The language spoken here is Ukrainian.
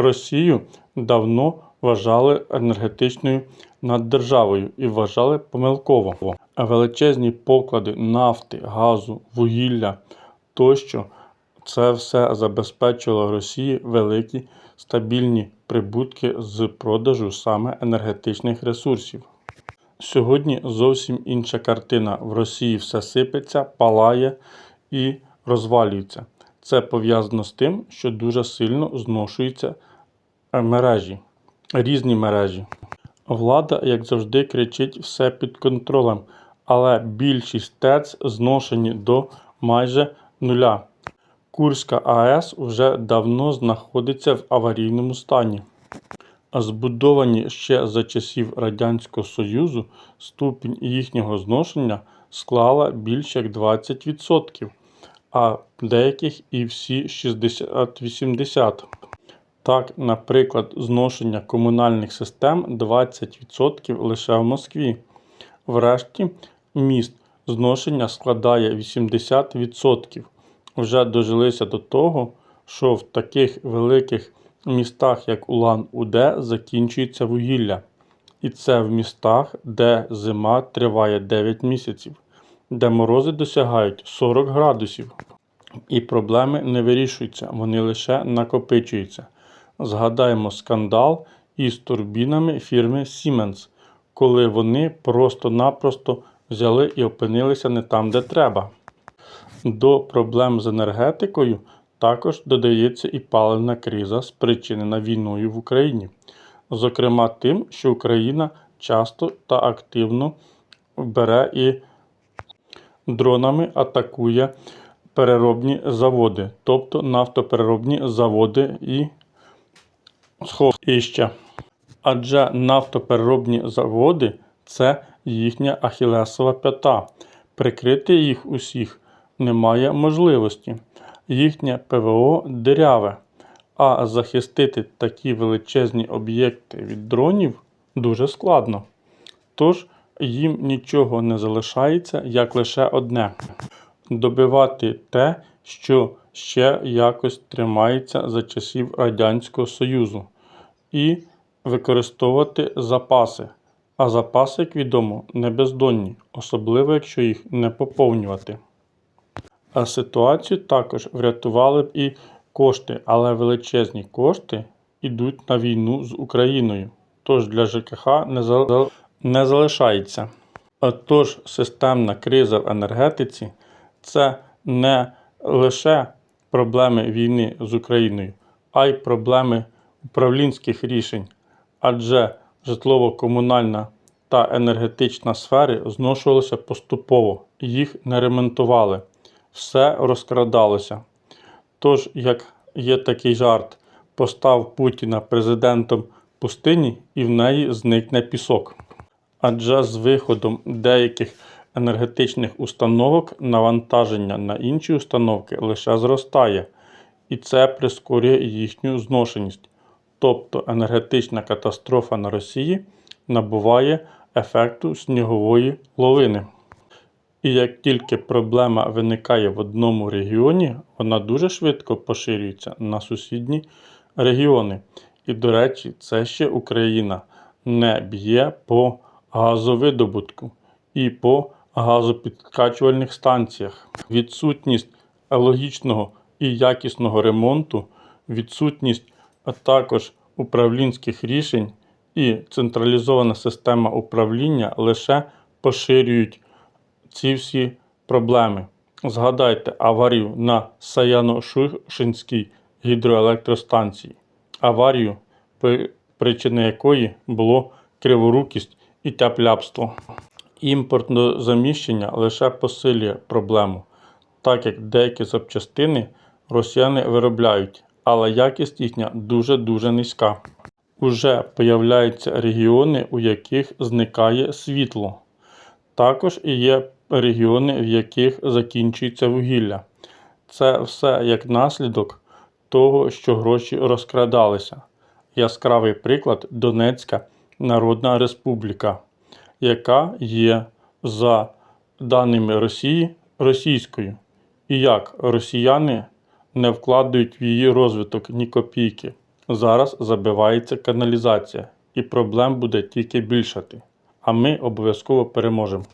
Росію давно вважали енергетичною наддержавою і вважали помилково. Величезні поклади нафти, газу, вугілля тощо це все забезпечило Росії великі стабільні прибутки з продажу саме енергетичних ресурсів. Сьогодні зовсім інша картина. В Росії все сипеться, палає і розвалюється. Це пов'язано з тим, що дуже сильно зношуються е, мережі, різні мережі. Влада, як завжди, кричить все під контролем, але більшість ТЕЦ зношені до майже нуля. Курська АЕС вже давно знаходиться в аварійному стані. Збудовані ще за часів Радянського Союзу, ступінь їхнього зношення склала більше як 20%, а деяких і всі 60-80%. Так, наприклад, зношення комунальних систем 20% лише в Москві. Врешті міст зношення складає 80%. Вже дожилися до того, що в таких великих містах, як Улан-Удэ, закінчується вугілля. І це в містах, де зима триває 9 місяців, де морози досягають 40 градусів. І проблеми не вирішуються, вони лише накопичуються. Згадаємо скандал із турбінами фірми Siemens, коли вони просто-напросто взяли і опинилися не там, де треба. До проблем з енергетикою також додається і паливна криза, спричинена війною в Україні, зокрема тим, що Україна часто та активно бере і дронами атакує переробні заводи, тобто нафтопереробні заводи і сховища. Адже нафтопереробні заводи це їхня ахілесова п'ята. Прикрити їх усіх немає можливості. Їхнє ПВО диряве, а захистити такі величезні об'єкти від дронів дуже складно. Тож їм нічого не залишається, як лише одне добивати те, що ще якось тримається за часів Радянського Союзу, і використовувати запаси. А запаси, як відомо, не бездонні, особливо якщо їх не поповнювати. А ситуацію також врятували б і кошти, але величезні кошти йдуть на війну з Україною. Тож для ЖКХ не, зал... не залишається. А тож системна криза в енергетиці це не лише проблеми війни з Україною, а й проблеми управлінських рішень, адже житлово-комунальна та енергетична сфери зношувалися поступово, їх не ремонтували, все розкрадалося. Тож, як є такий жарт, постав Путіна президентом пустині і в неї зникне пісок. Адже з виходом деяких енергетичних установок навантаження на інші установки лише зростає, і це прискорює їхню зношеність. Тобто енергетична катастрофа на Росії набуває ефекту снігової ловини. І як тільки проблема виникає в одному регіоні, вона дуже швидко поширюється на сусідні регіони. І, до речі, це ще Україна не б'є по газовидобутку і по газопідкачувальних станціях. Відсутність логічного і якісного ремонту, відсутність а також управлінських рішень і централізована система управління лише поширюють ці всі проблеми. Згадайте аварію на Саяно-Шушинській гідроелектростанції, аварію, причини якої було криворукість і тяпляпство. Імпортне заміщення лише посилює проблему, так як деякі запчастини росіяни виробляють, але якість їхня дуже-дуже низька. Уже появляються регіони, у яких зникає світло. Також і є регіони, в яких закінчується вугілля. Це все як наслідок того, що гроші розкрадалися. Яскравий приклад Донецька Народна Республіка яка є за даними Росії російською, і як росіяни не вкладають в її розвиток ні копійки, Зараз забивається каналізація, і проблем буде тільки більшати. А ми обов'язково переможемо.